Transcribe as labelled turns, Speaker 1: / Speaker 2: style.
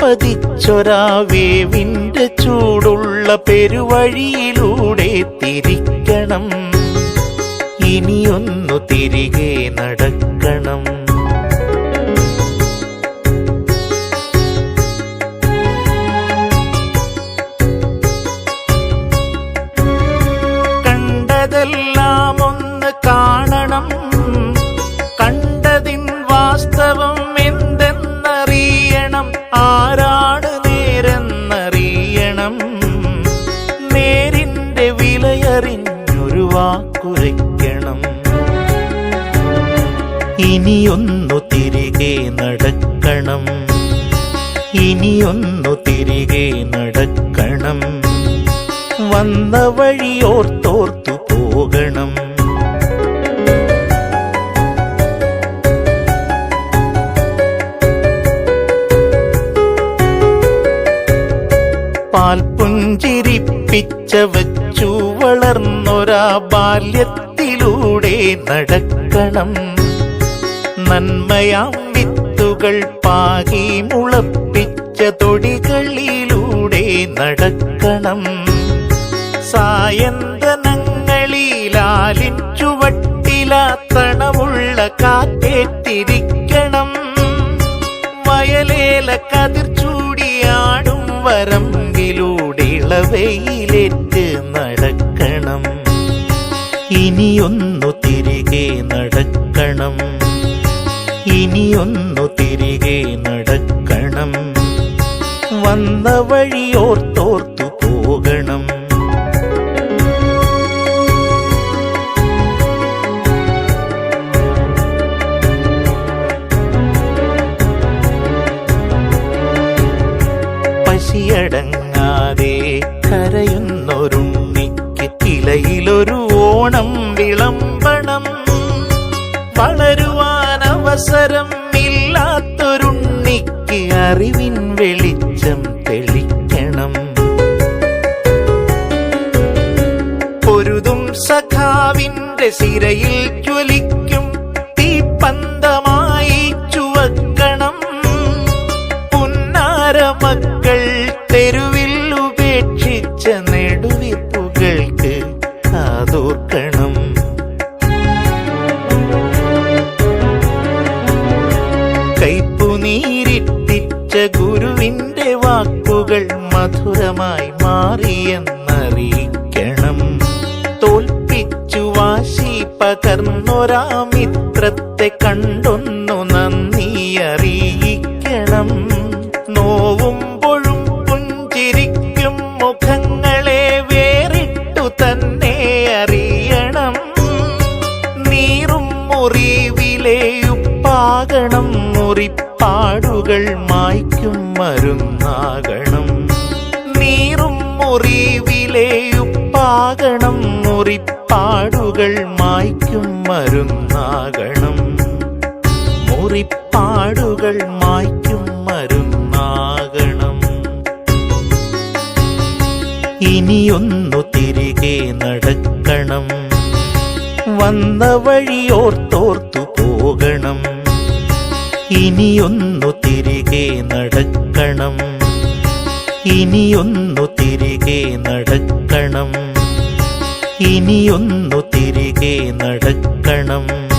Speaker 1: മുള്ളുപതിച്ചൊരാവേവിന്റെ ചൂടുള്ള പെരുവഴിയിലൂടെ തിരിക്കണം. ഇനിയൊന്നു തിരികെ നടക്കണം. കണ്ടതെല്ലാം ഒന്ന് കാണണം. ഇനിയൊന്നു തിരികെ നടക്കണം. ഇനിയൊന്നു തിരികെ നടക്കണം. വന്ന വഴിയോർത്തോർത്തു പോകണം. പാൽപുഞ്ചിരിപ്പിച്ച വച്ചു വളർന്നൊരാ ബാല്യത്തിലൂടെ നടക്കണം. നന്മയാം വിത്തുകൾ പാകി മുളപ്പിച്ച തൊടികളിലൂടെ നടക്കണം. സായന്തനങ്ങളിലാലിൻ ചുവട്ടിലാത്തണമുള്ള കാറ്റേറ്റിരിക്കണം. വയലേല കതിർ ചൂടിയാടും വരമ്പിലൂടെ ഇളവയിലേറ്റ് നടക്കണം. ഇനിയൊന്നു തിരികെ നടക്കണം. ഇനിയൊന്നു തിരികെ നടക്കണം. വന്ന വഴിയോർത്തോർത്തു പോകണം. പശിയടങ്ങാതെ കരയുന്നൊരുണ്ണിക്ക് തിലയിലൊരു അവസരം ഇല്ലാത്തൊരുണ്ണിക്ക് അറിവിൻ വെളിച്ചം തെളിക്കണം. പൊരുതും സഖാവിന്റെ സിരയിൽ ജ്വലിക്കും തീപ്പന്തമായി ചുവക്കണം. പുന്നാര മക്കൾ തെരുവിൽ ഗുരുവിന്റെ വാക്കുകൾ മധുരമായി മാറിയെന്നറിയിക്കണം. തോൽപ്പിച്ചു വാശി പകർന്നൊരാ മിത്രത്തെ കണ്ടൊന്നു നന്ദി അറിയിക്കണം. നോവുമ്പോഴും പുഞ്ചിരിക്കും മുഖങ്ങളെ വേറിട്ടു തന്നെ അറിയണം. നീറും മുറിവിലെ ഉപ്പാകണം മുറിപ്പാടുകൾ മായ്ക്കും മരുന്നാകണം. നീറും മുറിവിലേയുപ്പാകണം മുറിപ്പാടുകൾ മായ്ക്കും മരുന്നാകണം. മുറിപ്പാടുകൾ മായ്ക്കും മരുന്നാകണം. ഇനിയൊന്നു തിരികെ നടക്കണം. വന്ന വഴിയോർത്തോർത്തു ഇനിയൊന്നു തിരികെ നടക്കണം. ഇനിയൊന്നു തിരികെ നടക്കണം. ഇനിയൊന്നു തിരികെ നടക്കണം.